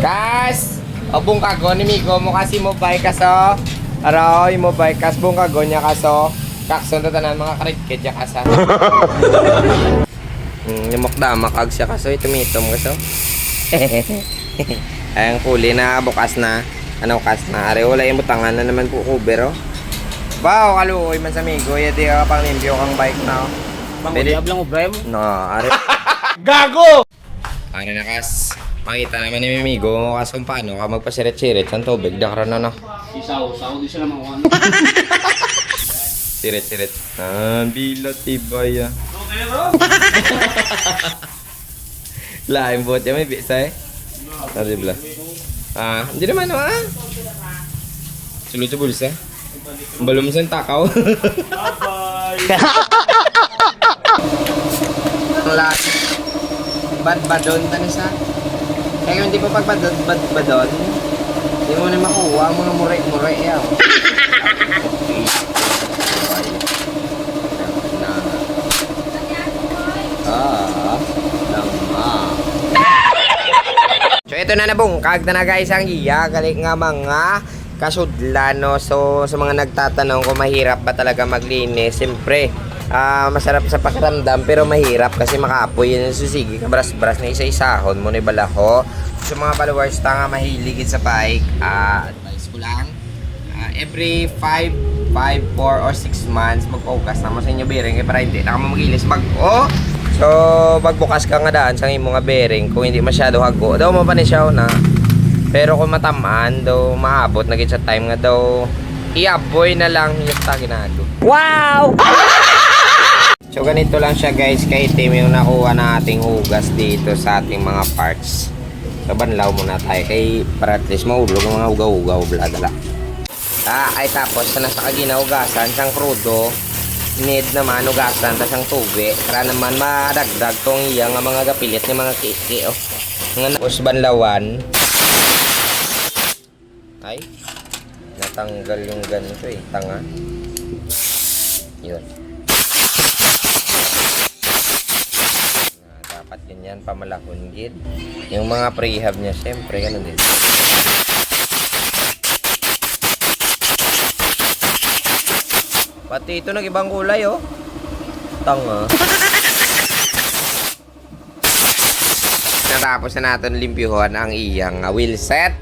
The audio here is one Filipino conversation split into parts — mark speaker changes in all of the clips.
Speaker 1: Kas! O bung kago ni Migo mo kasi mo bike kaso. Aroy mo bike kas bung kago niya kaso. Kakson na tanan mga karikit niya kasa. Hmm, yung mukda makag siya kaso itumitom kaso. Ay, ang huli na bukas na. Ano kas na? Are wala yung butangan na naman po cover oh. Bao kaluoy man sa Migo, yadi ka pang limpyo kang bike na. oh. Pwede.
Speaker 2: uliyab lang mo, bro.
Speaker 1: No, are.
Speaker 2: Gago!
Speaker 1: Ano na kas? Makita naman ni Migo kas kung paano ka magpasirit-sirit ng tubig. Dakra na na.
Speaker 2: Isaw, saw di sila mga ano.
Speaker 1: Sirit-sirit. Ah, ah.
Speaker 2: Okay, bro.
Speaker 1: Lain buat ya may bisa eh. Tadi belah. Ah, hindi naman ah. Sulit sa bulsa. Belum sen takaw.
Speaker 2: Bye-bye.
Speaker 1: Lahat. Bad badon tani sa. Kaya kung hindi pa pag bad bad badon, hindi mo na makuha ang mga mure-mure yaw. Ah, lama. So ito na nabungkag na na guys ang iya galing nga mga kasudlan no. So sa mga nagtatanong kung mahirap ba talaga maglinis, siyempre ah, masarap sa pakiramdam pero mahirap kasi makaapoy yun yung susigi kabras-bras na isa-isahon mo ni balaho. So mga followers ta nga mahilig sa bike, ah, advice ko lang ah, every 5 5, 4 or 6 months mag-focus naman sa inyo bearing kaya para hindi na magilis mag oh So, magbukas ka nga daan sa imong nga bearing kung hindi masyado hago. Daw mo pa ni siya na. Pero kung matamaan, daw maabot na sa time nga daw iaboy na lang yung ta ginado. Wow! so ganito lang siya guys, kay itim yung nakuha na ating hugas dito sa ating mga parts. So banlaw muna tayo kay para at least mahulog ang mga ugaw-ugaw bladala. Ah, ay tapos sa nasa kaginahugasan, siyang krudo, need naman ugasan ta siyang tubi para naman madagdag tong iyang mga gapilit ni mga kiki oh. Nga na banlawan. Ay. Natanggal yung ganito eh, tanga. Yun. Na, dapat ganyan pamalakon gid. Yung mga prehab niya, syempre ganun din. Pati ito nag-ibang kulay oh. Tanga. Natapos na natin limpyuhan ang iyang uh, wheel set.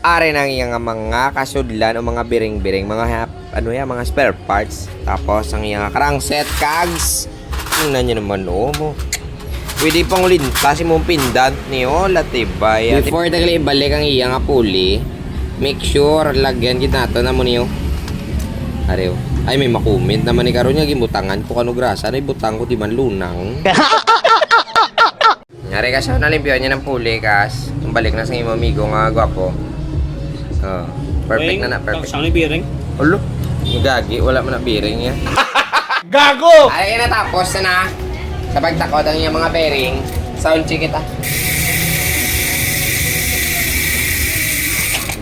Speaker 1: Are ng iyang uh, mga kasudlan o mga biring-biring, mga ano yan, mga spare parts. Tapos ang iyang uh, crankset, cogs. Tingnan nyo naman oh mo. Pwede pang lintas mong pindant ni Ola tibay. Before tagali ibalik ang iyang uh, pulley, make sure lagyan kita nato na mo niyo. Ariw. Ay may makomment naman ni karon nga gibutangan ko kano grasa na ibutang ko di man lunang. Nyari ka siya nalimpyo niya ng puli kas. Balik na sa imo amigo nga gwapo. Oh, perfect na na, perfect.
Speaker 2: Saan ni bearing?
Speaker 1: Ulo. Gagi, wala man na bearing niya.
Speaker 2: Gago!
Speaker 1: Ay na tapos na na. Sa pagtakot ang iyong mga bearing, sound check kita.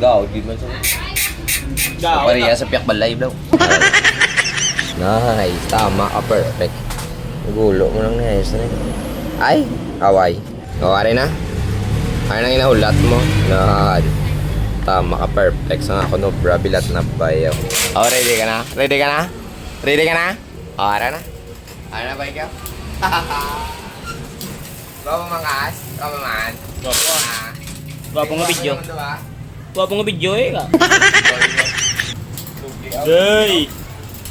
Speaker 1: Gaw, di man siya.
Speaker 2: Gago.
Speaker 1: Pariya sa piyak balay daw. nice. Tama ka. Perfect. Gulo mo lang nice na Ay, away. O, ari na. Ay nang inahulat mo. Nad. Tama ka. Perfect. Sa nga ko no, bra, bilat na bayaw. O, ready ka na? Ready ka na? Ready ka na? O, ara na. Ara na ba ikaw? Bawa mangas. Bawa man.
Speaker 2: Gwapo.
Speaker 1: Ah.
Speaker 2: Gwapo nga video.
Speaker 1: Ba?
Speaker 2: Gwapo nga video eh ka. Day!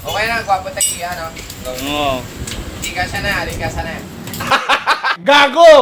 Speaker 1: Okay na, gwapo tagiya, no?
Speaker 2: Oo.
Speaker 1: Di ka siya na, di ka siya na.
Speaker 2: Gago!